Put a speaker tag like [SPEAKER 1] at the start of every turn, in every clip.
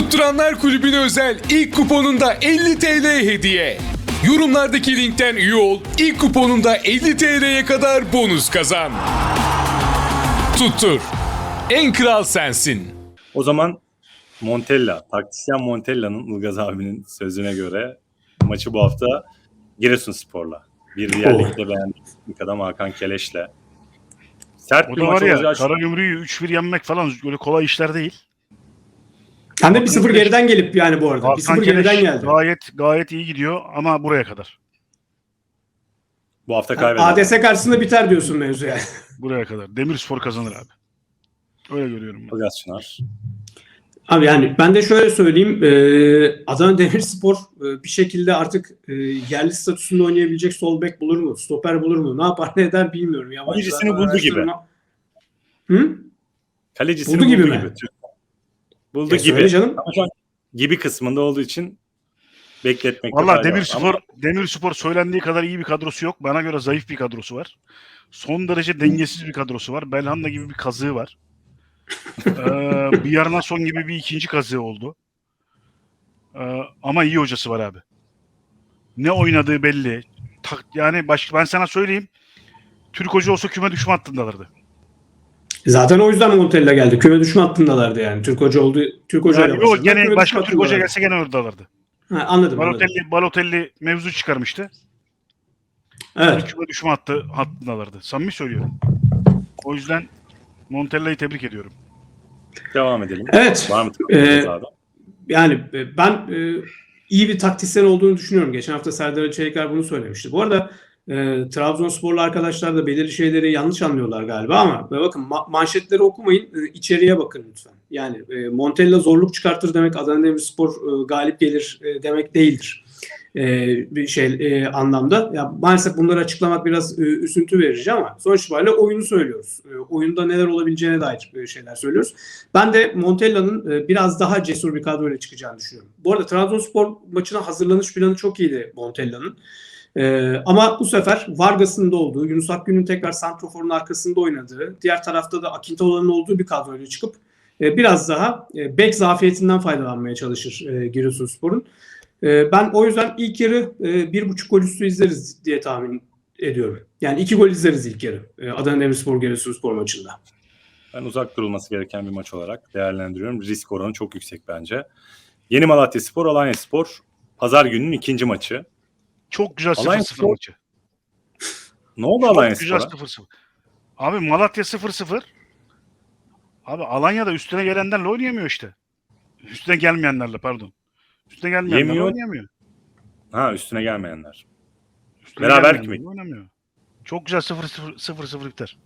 [SPEAKER 1] Tutturanlar Kulübü'ne özel ilk kuponunda 50 TL hediye. Yorumlardaki linkten üye ol, ilk kuponunda 50 TL'ye kadar bonus kazan. Tuttur. En kral sensin.
[SPEAKER 2] O zaman Montella, taktisyen Montella'nın Ilgaz abinin sözüne göre maçı bu hafta Giresunspor'la. Bir diğer
[SPEAKER 3] Oh.
[SPEAKER 2] ligde beğendiğim ilk adam Hakan Keleş'le. Sert
[SPEAKER 4] O
[SPEAKER 2] bir
[SPEAKER 4] da
[SPEAKER 2] maç
[SPEAKER 4] var ya
[SPEAKER 2] olacağı şu-
[SPEAKER 4] Karagümrük'ü 3-1 yenmek falan öyle kolay işler değil.
[SPEAKER 3] Hem de 1-0 geriden gelip yani bu arada.
[SPEAKER 4] Hakan
[SPEAKER 3] 1-0 geriden
[SPEAKER 4] Keleş
[SPEAKER 3] geldi.
[SPEAKER 4] gayet gayet iyi gidiyor ama buraya kadar.
[SPEAKER 2] bu hafta kaybeder.
[SPEAKER 3] ADS karşısında biter diyorsun mevzu yani.
[SPEAKER 4] Buraya kadar. Demirspor kazanır abi. Öyle görüyorum ben.
[SPEAKER 2] Ilgaz Çınar.
[SPEAKER 3] Abi yani ben de şöyle söyleyeyim. E, Adana Demirspor e, bir şekilde artık e, yerli statüsünde oynayabilecek sol bek bulur mu? Stoper bulur mu? Ne yapar ne eder bilmiyorum. Yabancılardan
[SPEAKER 2] Kalecisini buldu gibi.
[SPEAKER 3] araştırma- Hı?
[SPEAKER 2] Kalecisini
[SPEAKER 3] Buldu
[SPEAKER 2] buldu
[SPEAKER 3] gibi
[SPEAKER 2] gibi.
[SPEAKER 3] mi?
[SPEAKER 2] Buldu
[SPEAKER 3] Ya söyle
[SPEAKER 2] gibi.
[SPEAKER 3] canım.
[SPEAKER 2] Ama şu an gibi kısmında olduğu için bekletmekte
[SPEAKER 4] Valla. Demirspor
[SPEAKER 2] Ama
[SPEAKER 4] Demirspor söylendiği kadar iyi bir kadrosu yok. Bana göre zayıf bir kadrosu var. Son derece dengesiz bir kadrosu var. Belhanda gibi bir kazığı var. ee, bir yarına son gibi bir ikinci kazığı oldu. Ee, ama iyi hocası var abi. Ne oynadığı belli. Tak, yani baş, ben sana söyleyeyim. Türk hoca olsa küme düşme hattındalardı.
[SPEAKER 3] Zaten o yüzden Montella geldi. Küme düşme hattındalardı yani. Türk hoca oldu. Türk hoca
[SPEAKER 4] Yani yok gene başka Türk hoca gelse gene oradalardı.
[SPEAKER 3] Ha, anladım. anladım.
[SPEAKER 4] Balotelli, Balotelli mevzu çıkarmıştı.
[SPEAKER 3] Evet.
[SPEAKER 4] Küme düşme hattı, hattındalardı. Samimi söylüyorum. O yüzden Montella'yı tebrik ediyorum.
[SPEAKER 2] devam edelim.
[SPEAKER 3] Evet.
[SPEAKER 2] Var mı?
[SPEAKER 3] Ee? Yani e, ben e, iyi bir taktisyen olduğunu düşünüyorum. Geçen hafta Serdar Çelikler bunu söylemişti. Bu arada e, Trabzonsporlu arkadaşlar da belirli şeyleri yanlış anlıyorlar galiba ama bakın ma- manşetleri okumayın, e, içeriye bakın lütfen. Yani e, Montella zorluk çıkartır demek Adana Demirspor e, galip gelir e, demek değildir. E, bir şey e, anlamda. Ya maalesef bunları açıklamak biraz e, üzüntü verici ama sonuç itibariyle oyunu söylüyoruz. E, oyunda neler olabileceğine dair e, şeyler söylüyoruz. Ben de Montella'nın e, biraz daha cesur bir kadroyla çıkacağını düşünüyorum. Bu arada Trabzonspor maçına hazırlanış planı çok iyiydi Montella'nın. E, ama bu sefer Vargas'ın da olduğu, Yunus Akgün'ün tekrar Santrofor'un arkasında oynadığı, diğer tarafta da Akintola'nın olduğu bir kadroyla çıkıp e, biraz daha e, bek zafiyetinden faydalanmaya çalışır e, Giresunspor'un. E, ben o yüzden ilk yarı e, bir buçuk gol üstü izleriz diye tahmin ediyorum. Yani iki gol izleriz ilk yarı e, Adana Demirspor Giresunspor maçında.
[SPEAKER 2] Ben uzak durulması gereken bir maç olarak değerlendiriyorum. Risk oranı çok yüksek bence. Yeni Malatya Spor, Alanya Spor. Pazar gününün ikinci maçı.
[SPEAKER 4] Çok güzel
[SPEAKER 2] Alanya
[SPEAKER 4] 0-0
[SPEAKER 2] Spor-
[SPEAKER 4] maçı.
[SPEAKER 2] Ne oldu
[SPEAKER 4] Çok
[SPEAKER 2] Alanya
[SPEAKER 4] güzel
[SPEAKER 2] Spor'a?
[SPEAKER 4] 0-0. Abi Malatya 0-0. Abi Alanya'da üstüne gelenlerle oynayamıyor işte. Üstüne gelmeyenlerle pardon. Üstüne gelmeyenlerle
[SPEAKER 2] Yemiyor.
[SPEAKER 4] oynayamıyor.
[SPEAKER 2] Ha üstüne gelmeyenler.
[SPEAKER 4] Üstüne
[SPEAKER 2] Beraber kimi?
[SPEAKER 4] Oynamıyor. Çok güzel 0-0 0-0 biter.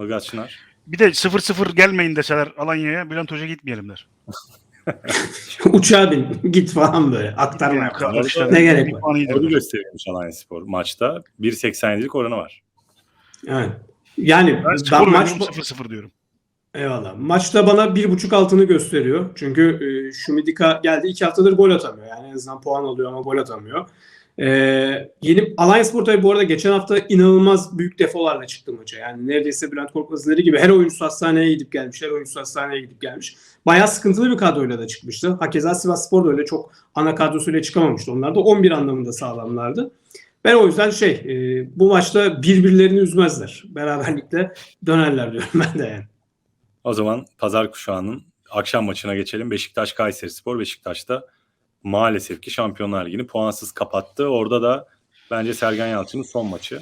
[SPEAKER 2] Ilgaz Çınar.
[SPEAKER 4] Bir de 0-0 gelmeyin deseler Alanya'ya Bülent Hoca gitmeyelim der.
[SPEAKER 3] Uçağa bin git falan böyle aktarma yap. Ne gerek var?
[SPEAKER 2] Onu gösteriyormuş Alanya Spor maçta. 1.87'lik oranı var.
[SPEAKER 3] Evet. Yani
[SPEAKER 4] Ben
[SPEAKER 3] ben, maç
[SPEAKER 4] veriyorum 0-0 diyorum.
[SPEAKER 3] eyvallah. Maçta bana bir buçuk altını gösteriyor. Çünkü e, Şumidika geldi iki haftadır gol atamıyor. Yani en azından puan alıyor ama gol atamıyor. E, yeni Alanyaspor tabii bu arada geçen hafta inanılmaz büyük defolarla çıktı maça. Yani neredeyse Bülent Korkmaz'ın dediği gibi her oyuncusu hastaneye gidip gelmiş. Her oyuncusu hastaneye gidip gelmiş. Bayağı sıkıntılı bir kadroyla da çıkmıştı. Hakeza Sivas Spor da öyle çok ana kadrosuyla çıkamamıştı. Onlar da 11 anlamında sağlamlardı. Ben o yüzden şey e, bu maçta birbirlerini üzmezler. Beraberlikle dönerler diyorum ben de yani.
[SPEAKER 2] O zaman pazar kuşağının akşam maçına geçelim. Beşiktaş Kayseri Spor. Beşiktaş'ta maalesef ki Şampiyonlar Ligi'ni puansız kapattı. Orada da bence Sergen Yalçın'ın son maçı.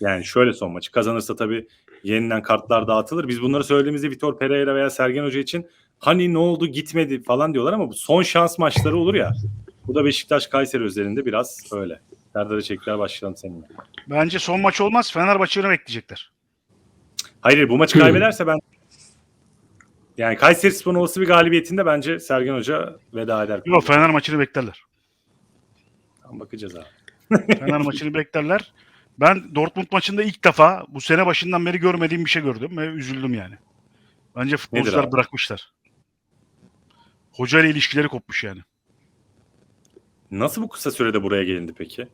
[SPEAKER 2] Yani şöyle son maçı. Kazanırsa tabii yeniden kartlar dağıtılır. Biz bunları söylediğimizde Vitor Pereira veya Sergen Hoca için hani ne oldu gitmedi falan diyorlar ama bu son şans maçları olur ya. Bu da Beşiktaş Kayseri özelinde biraz öyle. Serdar Çelikler başlayalım seninle.
[SPEAKER 4] Bence son maç olmaz. Fenerbahçe'yi bekleyecekler.
[SPEAKER 2] Hayır bu maçı kaybederse ben yani Kayseri Spor'un olası bir galibiyetinde bence Sergen Hoca veda eder.
[SPEAKER 4] Yok Fener maçını beklerler.
[SPEAKER 2] Tamam, bakacağız abi.
[SPEAKER 4] Fener maçını beklerler. Ben Dortmund maçında ilk defa bu sene başından beri görmediğim bir şey gördüm ve üzüldüm yani. Bence futbolcular bırakmışlar. Hoca ile ilişkileri kopmuş yani.
[SPEAKER 2] Nasıl bu kısa sürede buraya gelindi peki?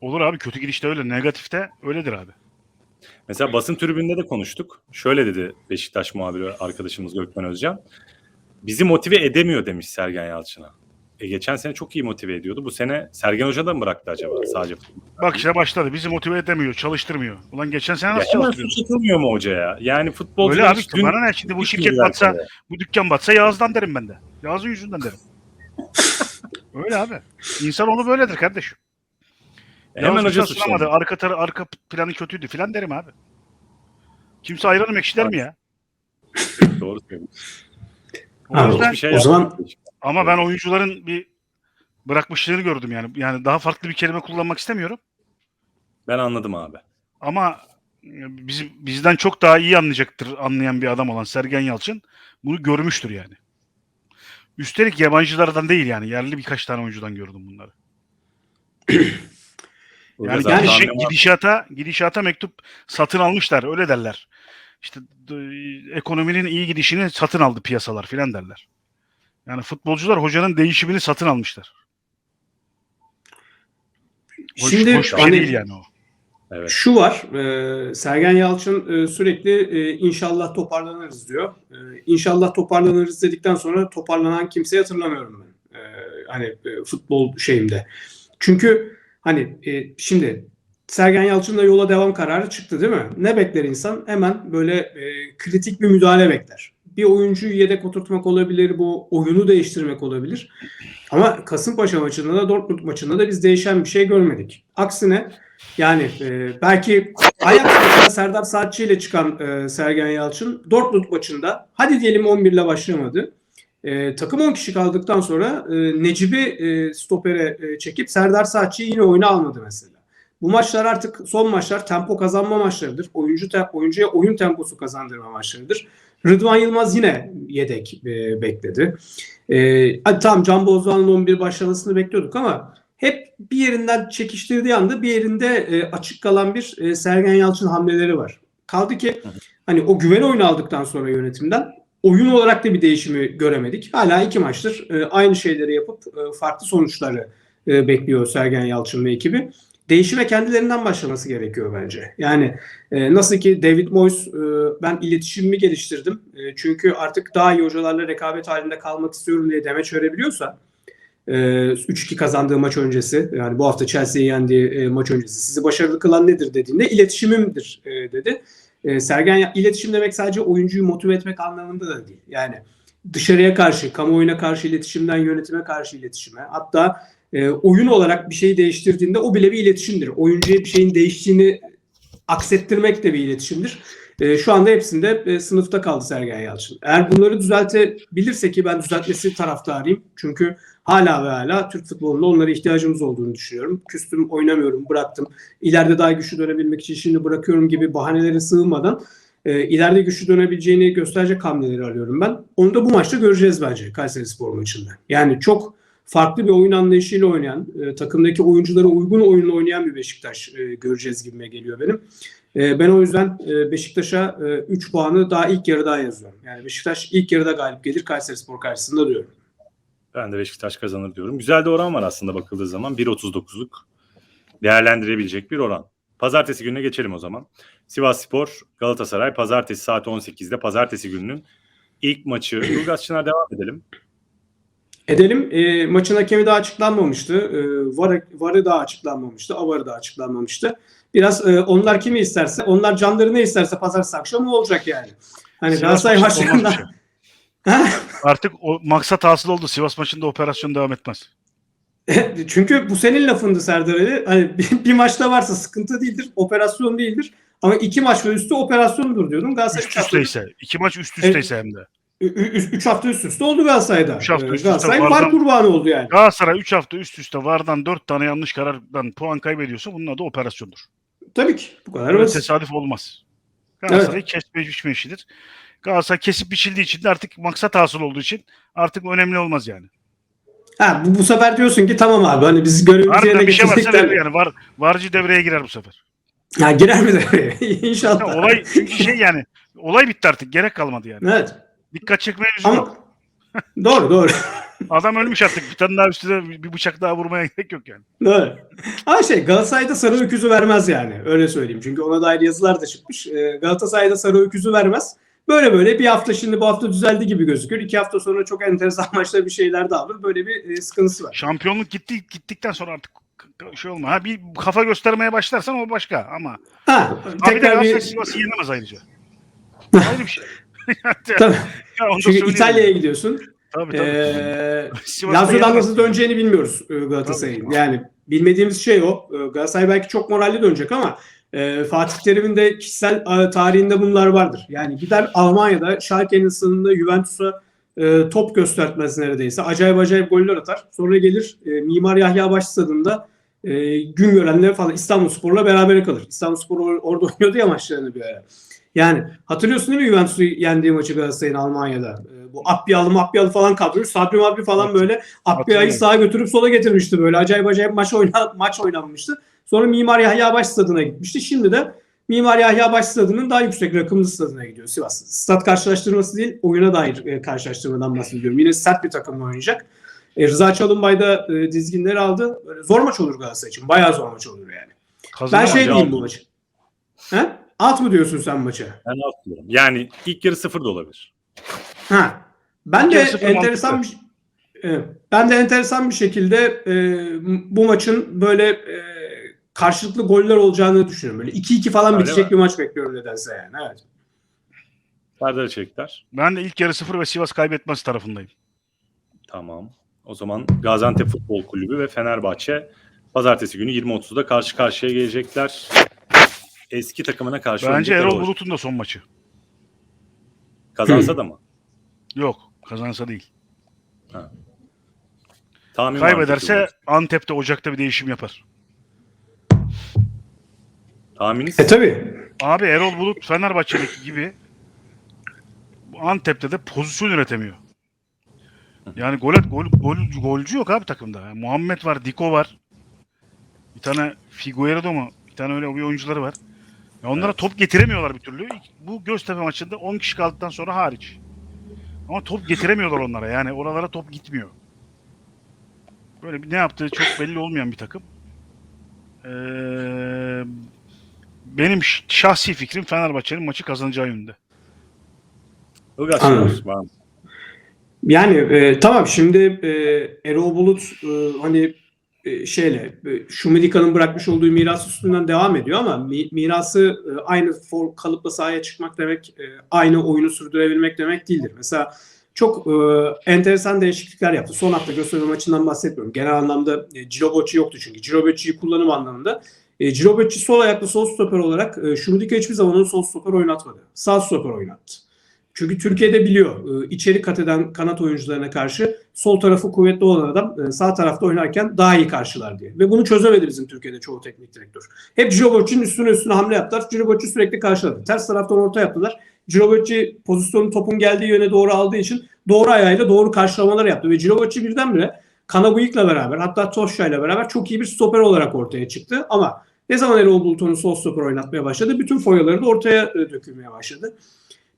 [SPEAKER 4] Olur abi kötü gidişte öyle, negatifte öyledir abi.
[SPEAKER 2] Mesela basın tribünde de konuştuk. Şöyle dedi Beşiktaş muhabiri arkadaşımız Gökmen Özcan. bizi motive edemiyor demiş Sergen Yalçın'a. E geçen sene çok iyi motive ediyordu. Bu sene Sergen Hoca da mı bıraktı acaba sadece?
[SPEAKER 4] Bak işte başladı. Bizi motive edemiyor, çalıştırmıyor. Ulan geçen sene
[SPEAKER 2] Ya
[SPEAKER 4] nasıl
[SPEAKER 2] suç atılmıyor mu hocaya? Yani futbolcular
[SPEAKER 4] Öyle abi
[SPEAKER 2] dün
[SPEAKER 4] bana ne şimdi bu şirket batsa,
[SPEAKER 2] sahaya.
[SPEAKER 4] bu dükkan batsa Yağız'dan derim ben de. Yağız'ın yüzünden derim. Öyle abi. İnsan onu böyledir kardeşim.
[SPEAKER 2] E hemen
[SPEAKER 4] Yağız
[SPEAKER 2] hoca suçlanıyor.
[SPEAKER 4] Arka, tarı, arka planı kötüydü filan derim abi. Kimse ayranım ekşi der mi ya?
[SPEAKER 2] Doğru söylüyorsun.
[SPEAKER 4] O
[SPEAKER 3] Abi,
[SPEAKER 4] yüzden,
[SPEAKER 2] Hiçbir şey
[SPEAKER 3] o zaman-
[SPEAKER 4] ama ben oyuncuların bir bırakmışlığını gördüm yani. Yani daha farklı bir kelime kullanmak istemiyorum.
[SPEAKER 2] Ben anladım abi.
[SPEAKER 4] Ama e, bizim bizden çok daha iyi anlayacaktır anlayan bir adam olan Sergen Yalçın bunu görmüştür yani. Üstelik yabancılardan değil yani yerli birkaç tane oyuncudan gördüm bunları. Yani
[SPEAKER 2] zaten
[SPEAKER 4] gidişe-
[SPEAKER 2] anlamaz.
[SPEAKER 4] gidişata gidişata mektup satın almışlar öyle derler. İşte ekonominin iyi gidişini satın aldı piyasalar filan derler. Yani futbolcular hocanın değişimini satın almışlar. Hoş,
[SPEAKER 3] Şimdi
[SPEAKER 4] hoş şey
[SPEAKER 3] hani-
[SPEAKER 4] değil yani o.
[SPEAKER 2] Evet.
[SPEAKER 3] Şu var, e, Sergen Yalçın e, sürekli e, inşallah toparlanırız diyor. E, inşallah toparlanırız dedikten sonra toparlanan kimseyi hatırlamıyorum ben. E, hani e, futbol şeyimde. Çünkü hani e, şimdi Sergen Yalçın'la yola devam kararı çıktı değil mi? Ne bekler insan? Hemen böyle e, kritik bir müdahale bekler. Bir oyuncuyu yedek oturtmak olabilir, bu oyunu değiştirmek olabilir. Ama Kasımpaşa maçında da Dortmund maçında da biz değişen bir şey görmedik. Aksine yani e, belki Ajax Serdar Saatçi ile çıkan e, Sergen Yalçın Dortmund maçında hadi diyelim 11 ile başlamadı. E, takım 10 kişi kaldıktan sonra e, Necip'i e, stopere e, çekip Serdar Saatçi'yi yine oyuna almadı mesela. Bu maçlar artık son maçlar tempo kazanma maçlarıdır. Oyuncu te- oyuncuya oyun temposu kazandırma maçlarıdır. Rıdvan Yılmaz yine yedek e, bekledi. E, hadi tamam Can Bozdoğan'ın 11 başlamasını bekliyorduk ama hep bir yerinden çekiştirdiği anda bir yerinde e, açık kalan bir e, Sergen Yalçın hamleleri var. Kaldı ki hani o güven oyunu aldıktan sonra yönetimden oyun olarak da bir değişimi göremedik. Hala iki maçtır e, aynı şeyleri yapıp e, farklı sonuçları e, bekliyor Sergen Yalçın ve ekibi. Değişime kendilerinden başlaması gerekiyor bence. Yani e, nasıl ki David Moyes e, ben iletişimimi geliştirdim. E, çünkü artık daha iyi hocalarla rekabet halinde kalmak istiyorum diye demeç verebiliyorsa e, 3-2 kazandığı maç öncesi yani bu hafta Chelsea'yi yendiği e, maç öncesi sizi başarılı kılan nedir dediğinde iletişimimdir e, dedi. E, Sergen iletişim demek sadece oyuncuyu motive etmek anlamında da değil. Yani dışarıya karşı, kamuoyuna karşı iletişimden yönetime karşı iletişime hatta e, oyun olarak bir şeyi değiştirdiğinde o bile bir iletişimdir. Oyuncuya bir şeyin değiştiğini aksettirmek de bir iletişimdir. E, şu anda hepsinde e, sınıfta kaldı Sergen Yalçın. Eğer bunları düzeltebilirse ki ben düzeltmesi taraftarıyım. Çünkü hala ve hala Türk futbolunda onlara ihtiyacımız olduğunu düşünüyorum. Küstüm, oynamıyorum, bıraktım. İleride daha güçlü dönebilmek için şimdi bırakıyorum gibi bahanelere sığınmadan e, ileride güçlü dönebileceğini gösterecek hamleleri arıyorum ben. Onu da bu maçta göreceğiz bence Kayseri Spor maçında. Yani çok farklı bir oyun anlayışıyla oynayan, e, takımdaki oyunculara uygun oyunu oynayan bir Beşiktaş e, göreceğiz gibime geliyor benim. E, ben o yüzden e, Beşiktaş'a 3 puanı daha ilk yarıda yazıyorum. Yani Beşiktaş ilk yarıda galip gelir Kayseri Spor karşısında diyorum.
[SPEAKER 2] Ben de Beşiktaş kazanır diyorum. Güzel de oran var aslında bakıldığı zaman. 1.39'luk değerlendirebilecek bir oran. Pazartesi gününe geçelim o zaman. Sivas Spor, Galatasaray pazartesi saat 18'de pazartesi gününün ilk maçı. Ilgaz Çınar devam edelim.
[SPEAKER 3] Edelim. E, maçın hakemi daha açıklanmamıştı. E, VAR, VAR'ı daha açıklanmamıştı. AVAR'ı da açıklanmamıştı. Biraz e, onlar kimi isterse, onlar canları ne isterse pazartesi akşamı olacak yani. Hani Galatasaray
[SPEAKER 4] maçında olmaz bir
[SPEAKER 3] maçlarında
[SPEAKER 4] şey. Artık o maksat hasıl oldu. Sivas maçında operasyon devam etmez.
[SPEAKER 3] Çünkü bu senin lafındı Serdar Ali. Hani bir, bir maçta varsa sıkıntı değildir, operasyon değildir. Ama iki maç ve üstü operasyondur diyordum. Galatasaray
[SPEAKER 4] Üst
[SPEAKER 3] üç hafta,
[SPEAKER 4] üsteyse. iki maç üst üsteyse hem de.
[SPEAKER 3] üç hafta üst üste oldu Galatasaray'da.
[SPEAKER 4] Üç hafta
[SPEAKER 3] Ee,
[SPEAKER 4] üst üste
[SPEAKER 3] Galatasaray
[SPEAKER 4] vardan-
[SPEAKER 3] var kurbanı oldu yani.
[SPEAKER 4] Galatasaray 3 hafta üst üste vardan 4 tane yanlış karardan puan kaybediyorsa bunun adı operasyondur.
[SPEAKER 3] Tabii ki. Bu kadar
[SPEAKER 4] Böyle
[SPEAKER 3] basit.
[SPEAKER 4] tesadüf olmaz. Galatasaray kesme biçme işidir. Galatasaray kesip biçildiği için de artık maksat hasıl olduğu için artık önemli olmaz yani.
[SPEAKER 3] Ha, bu, bu sefer diyorsun ki tamam abi hani biz görevimizi yerine
[SPEAKER 4] bir şey varsa
[SPEAKER 3] de-
[SPEAKER 4] yani. Var, varcı devreye girer bu sefer.
[SPEAKER 3] Ha, girer mi de? İnşallah.
[SPEAKER 4] Ya olay çünkü şey yani olay bitti artık. Gerek kalmadı yani.
[SPEAKER 3] Evet.
[SPEAKER 4] Dikkat çekmeye lüzum yok.
[SPEAKER 3] Ama doğru doğru.
[SPEAKER 4] Adam ölmüş artık. Bir tane daha üstüne bir bıçak daha vurmaya gerek yok yani.
[SPEAKER 3] doğru. Ama şey Galatasaray'da sarı öküzü vermez yani. Öyle söyleyeyim. Çünkü ona dair yazılar da çıkmış. Ee, Galatasaray'da sarı öküzü vermez. Böyle böyle bir hafta şimdi bu hafta düzeldi gibi gözüküyor. İki hafta sonra çok enteresan maçta bir şeyler daha olur. Böyle bir e, sıkıntısı var.
[SPEAKER 4] Şampiyonluk gitti gittikten sonra artık şey olma. Ha bir kafa göstermeye başlarsan o başka ama
[SPEAKER 3] Ha,
[SPEAKER 4] Abi de Galatasaray. Sivas'ı yenemez ayrıca. Ayrı bir şey.
[SPEAKER 3] Tabii.
[SPEAKER 4] Ya
[SPEAKER 3] Çünkü. İtalya'ya gidiyorsun.
[SPEAKER 4] Tabii tabii.
[SPEAKER 3] Ee, Lazio'dan nasıl döneceğini bilmiyoruz e, Galatasaray'ın. Yani bilmediğimiz şey o. E, Galatasaray belki çok moralli dönecek ama e, Fatih Terim'in de kişisel tarihinde bunlar vardır. Yani gider Almanya'da Schalke'nin sınırında Juventus'a e, top göstertmez neredeyse. Acayip acayip goller atar. Sonra gelir e, Mimar Yahya Baş stadında e, gün görenler falan İstanbulspor'la beraber kalır. İstanbulspor or- orada oynuyordu ya maçlarını bir ara. Yani hatırlıyorsun değil mi Juventus'u yendiği maçı Galatasaray'ın Almanya'da? E, bu Appyalı Mapyalı falan kadroyu Sabri Mabri falan böyle
[SPEAKER 4] Hatırlıyorum.
[SPEAKER 3] sağa götürüp sola getirmişti böyle. Acayip acayip maç, oyna, maç oynanmıştı. Sonra Mimar Yahya Baş stadına gitmişti. Şimdi de Mimar Yahya Baş stadının daha yüksek rakımlı stadına gidiyor Sivas. Stat karşılaştırması değil, oyuna dair e, karşılaştırmadan bahsediyorum. Yine sert bir takımla oynayacak. E, Rıza Çalınbay da e, dizginleri aldı. Böyle zor maç olur Galatasaray için. Bayağı zor maç olur yani. Ben
[SPEAKER 4] Kazanamaz.
[SPEAKER 3] şey diyeyim bu maçı. He? At mı diyorsun sen maça?
[SPEAKER 2] Ben alt diyorum. Yani ilk yarı sıfır da olabilir.
[SPEAKER 3] Ha. Ben
[SPEAKER 4] Bir
[SPEAKER 3] de enteresan bir Evet. ben de enteresan bir şekilde e, bu maçın böyle e, karşılıklı goller olacağını düşünüyorum. Böyle 2-2 falan
[SPEAKER 2] Öyle
[SPEAKER 3] bitecek
[SPEAKER 2] mi?
[SPEAKER 3] bir maç bekliyorum nedense yani. Evet.
[SPEAKER 2] Serdar Çelikler.
[SPEAKER 4] Ben de ilk yarı sıfır ve Sivas kaybetmez tarafındayım.
[SPEAKER 2] Tamam. O zaman Gaziantep Futbol Kulübü ve Fenerbahçe pazartesi günü 20.30'da karşı karşıya gelecekler. Eski takımına karşı
[SPEAKER 4] Bence
[SPEAKER 2] oynayacaklar
[SPEAKER 4] Erol. Bulut'un da son maçı.
[SPEAKER 2] Kazansa da mı?
[SPEAKER 4] Yok kazansa değil.
[SPEAKER 2] Tahmin mı
[SPEAKER 4] Kaybederse Antep'te Ocak'ta bir değişim yapar.
[SPEAKER 2] Tahmininiz?
[SPEAKER 3] E tabi.
[SPEAKER 4] Abi Erol Bulut Fenerbahçe'deki gibi bu Antep'te de pozisyon üretemiyor. Yani gol, gol, gol golcü yok abi takımda. Yani Muhammed var, Diko var. Bir tane Figueiredo mu? Bir tane öyle bir oyuncuları var. Ya onlara
[SPEAKER 2] Evet.
[SPEAKER 4] top getiremiyorlar bir türlü. Bu Göztepe maçında 10 kişi kaldıktan sonra hariç. Ama top getiremiyorlar onlara. Yani oralara top gitmiyor. Böyle bir ne yaptığı çok belli olmayan bir takım. Ee, benim şahsi fikrim Fenerbahçe'nin maçı kazanacağı yönünde.
[SPEAKER 3] Anladım. Yani e, tamam şimdi e, Erol Bulut e, hani şeyle e, Şumidika'nın bırakmış olduğu miras üstünden devam ediyor ama mi- mirası e, aynı for, kalıpla sahaya çıkmak demek e, aynı oyunu sürdürebilmek demek değildir. Mesela çok e, enteresan değişiklikler yaptı. Son hafta Göztepe maçından bahsetmiyorum. Genel anlamda e, Cilobocci yoktu çünkü. Cilobocci'yi kullanım anlamında. E, Cilobocci sol ayaklı sol stoper olarak e, Şumidika hiçbir zaman onu sol stoper oynatmadı. Sağ stoper oynattı. Çünkü Türkiye'de biliyor e, içeri kat eden kanat oyuncularına karşı sol tarafı kuvvetli olan adam e, sağ tarafta oynarken daha iyi karşılar diye. Ve bunu çözemedi bizim Türkiye'de çoğu teknik direktör. Hep Djibouchi'nin üstüne üstüne hamle yaptılar. Djibouchi sürekli karşıladı. Ters taraftan orta yaptılar. Djibouchi pozisyonu topun geldiği yöne doğru aldığı için doğru ayağıyla doğru karşılamalar yaptı. Ve Djibouchi birdenbire Kanabıyık'la beraber hatta Toşya'yla beraber çok iyi bir stoper olarak ortaya çıktı. Ama ne zaman Erol Bulut onu sol stoper oynatmaya başladı bütün foyaları da ortaya e, dökülmeye başladı.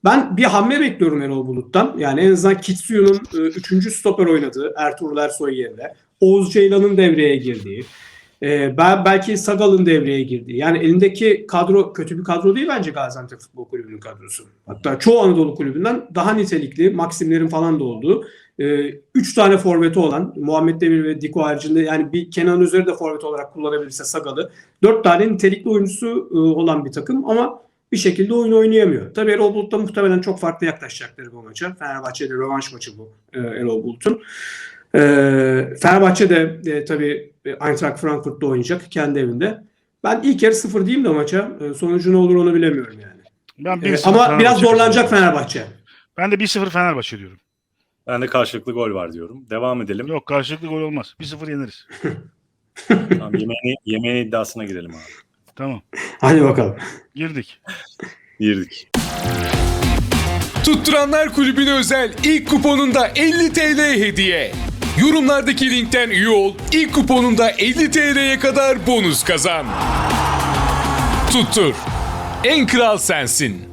[SPEAKER 3] Ben bir hamle bekliyorum Erol Bulut'tan. Yani en azından Kitsuyu'nun 3. stoper oynadığı Ertuğrul Ersoy yerine. Oğuz Ceylan'ın devreye girdiği. e, belki Sagal'ın devreye girdiği. Yani elindeki kadro kötü bir kadro değil bence Gaziantep Futbol Kulübü'nün kadrosu. Hatta çoğu Anadolu kulübünden daha nitelikli, Maksimlerin falan da olduğu. 3 tane forveti olan Muhammed Demir ve Diko haricinde yani bir Kenan Özer'i de forvet olarak kullanabilirse Sagal'ı. 4 tane nitelikli oyuncusu e, olan bir takım ama bir şekilde oyun oynayamıyor. Tabii Erol Bulut'ta muhtemelen çok farklı yaklaşacakları bu maça. Fenerbahçe'de rövanş maçı bu e, Erol Bulut'un. E, Fenerbahçe de e, tabii e, Eintracht Frankfurt'ta oynayacak kendi evinde. Ben ilk yarı sıfır diyeyim de maça. E, sonucu ne olur onu bilemiyorum yani.
[SPEAKER 4] Ben
[SPEAKER 3] E,
[SPEAKER 4] 1-0
[SPEAKER 3] ama
[SPEAKER 4] Fenerbahçe
[SPEAKER 3] biraz zorlanacak. Fenerbahçe.
[SPEAKER 4] Ben de 1-0 Fenerbahçe diyorum.
[SPEAKER 2] Ben de karşılıklı gol var diyorum. Devam edelim.
[SPEAKER 4] Yok karşılıklı gol olmaz. 1-0 yeneriz.
[SPEAKER 2] Tamam, yemeğini, yemeğin iddiasına girelim abi.
[SPEAKER 4] Tamam.
[SPEAKER 3] Hadi bakalım.
[SPEAKER 4] Girdik.
[SPEAKER 2] Girdik.
[SPEAKER 1] Tutturanlar Kulübü'ne özel ilk kuponunda 50 TL hediye. Yorumlardaki linkten üye ol, ilk kuponunda 50 TL'ye kadar bonus kazan. Tuttur. En kral sensin.